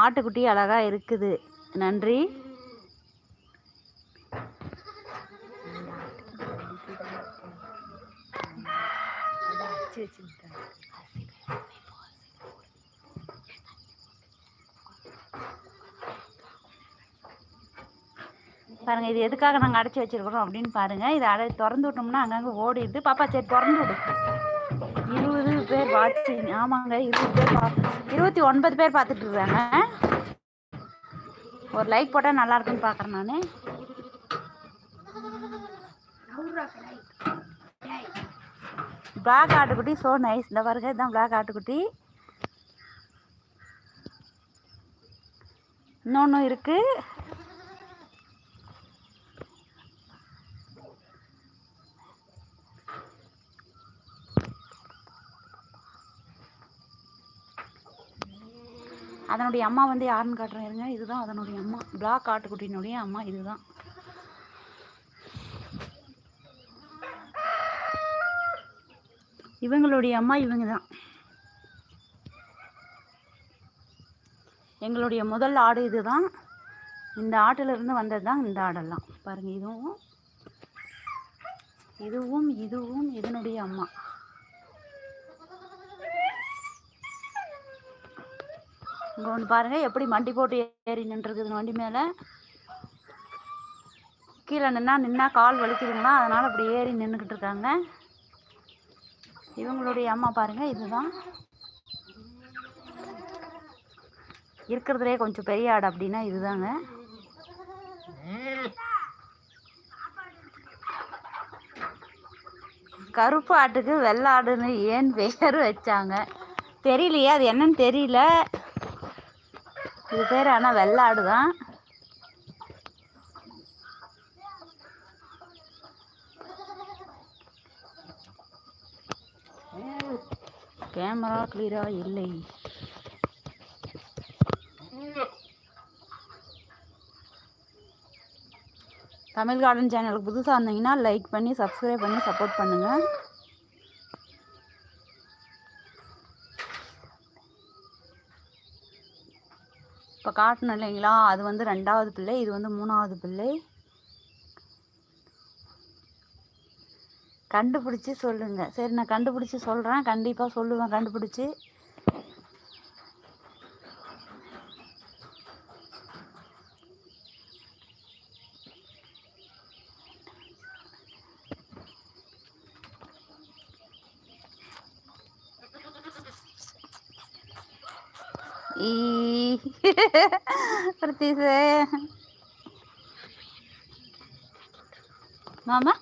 ஆட்டுக்குட்டி அழகாக இருக்குது. நன்றி. பாருங்க இது எதுக்காக நாங்கள் அடைச்சி வச்சிருக்கிறோம் அப்படின்னு பாருங்க. இதை அடை திறந்து விட்டோம்னா அங்கங்கே ஓடிடுது. பாப்பா சரி திறந்து விடு. பேர் வாட்சிங் ஆமாங்க இருபது பேர் பா இருபத்தி ஒன்பது பேர் பார்த்துட்டு இருக்காங்க ஒரு லைக் போட்டால் நல்லா இருக்குன்னு பார்க்குறேன் நான். பிளாக் ஆட்டுக்குட்டி ஸோ நைஸ் இந்த பாருங்க இதுதான் பிளாக் ஆட்டுக்குட்டி. இன்னொன்று இருக்குது அதனுடைய அம்மா வந்து யாருன்னு காட்டுறேன் இருங்க. இதுதான் அதனுடைய அம்மா. பிளாக் ஆட்டுக்குட்டினுடைய அம்மா இதுதான். இவங்களுடைய அம்மா இவங்க தான் எங்களுடைய முதல் ஆடு இதுதான். இந்த ஆட்டிலிருந்து வந்தது தான் இந்த ஆடெல்லாம். பாருங்கள் இதுவும் இதுவும் இதுவும் இதனுடைய அம்மா. இங்கே ஒன்று பாருங்கள் எப்படி மண்டி போட்டு ஏறி நின்றுருக்குது வண்டி மேலே. கீழே நின்னா நின்னா கால் வலிக்குதுங்களா? அதனால் அப்படி ஏறி நின்றுக்கிட்டு இருக்காங்க. இவங்களுடைய அம்மா பாருங்கள் இதுதான். இருக்கிறதுலே கொஞ்சம் பெரிய ஆடு அப்படின்னா இதுதாங்க. கருப்பு ஆட்டுக்கு வெள்ளை ஆடுன்னு ஏன் பெயர் வச்சாங்க? தெரியலையே அது என்னன்னு தெரியல. இது பேர் ஆனால் வெள்ளாடு தான் கேமரா கிளியரா இல்லை. தமிழ் கார்டன் சேனலுக்கு புதுசாக இருந்தீங்கன்னா லைக் பண்ணி சப்ஸ்கிரைப் பண்ணி சப்போர்ட் பண்ணுங்கள் இப்போ காட்டணும் இல்லைங்களா? அது வந்து ரெண்டாவது பிள்ளை இது வந்து மூணாவது பிள்ளை. கண்டுபிடிச்சி சொல்லுங்கள் சரி நான் கண்டுபிடிச்சி சொல்கிறேன் கண்டிப்பாக சொல்லுவேன். கண்டுபிடிச்சி ஈ பிரதீஷ் மாமா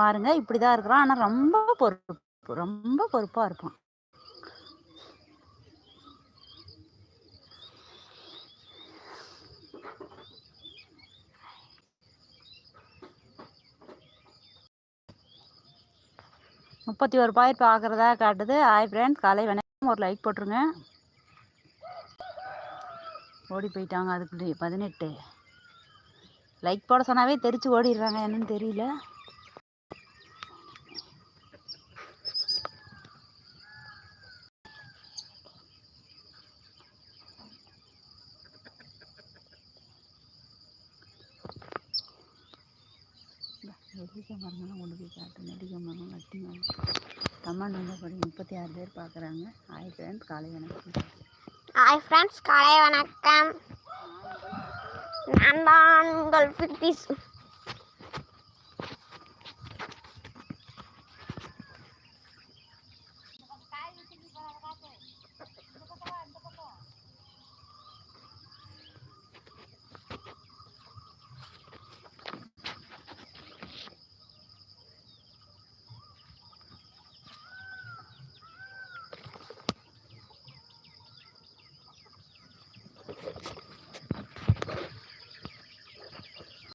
பாருங்க இப்படிதான் இருக்கிறான். ஆனா ரொம்ப பொறுப்பு ரொம்ப பொறுப்பா இருப்பான். முப்பத்தி ஒரு பாயிண்ட் பார்க்குறதா காட்டுது. ஹாய் ஃப்ரெண்ட்ஸ் காலை வணக்கம். ஒரு லைக் போட்டுருங்க. ஓடி போயிட்டாங்க அதுக்குள்ளே பதினெட்டு. லைக் போட சொன்னாவே தெரிச்சு ஓடிடுறாங்க. என்னன்னு தெரியல. நெல்லிக்காய் மரங்கள்லாம் கொண்டு போய் காட்டு நெல்லிக்காய் மரம் நட்டி மரம் கமெண்ட் வந்து படி முப்பத்தி ஆறு பேர் பார்க்குறாங்க. ஹாய் ஃப்ரெண்ட்ஸ் காலை வணக்கம். ஹாய் ஃப்ரெண்ட்ஸ் காலை வணக்கம். நான் தான் உங்கள்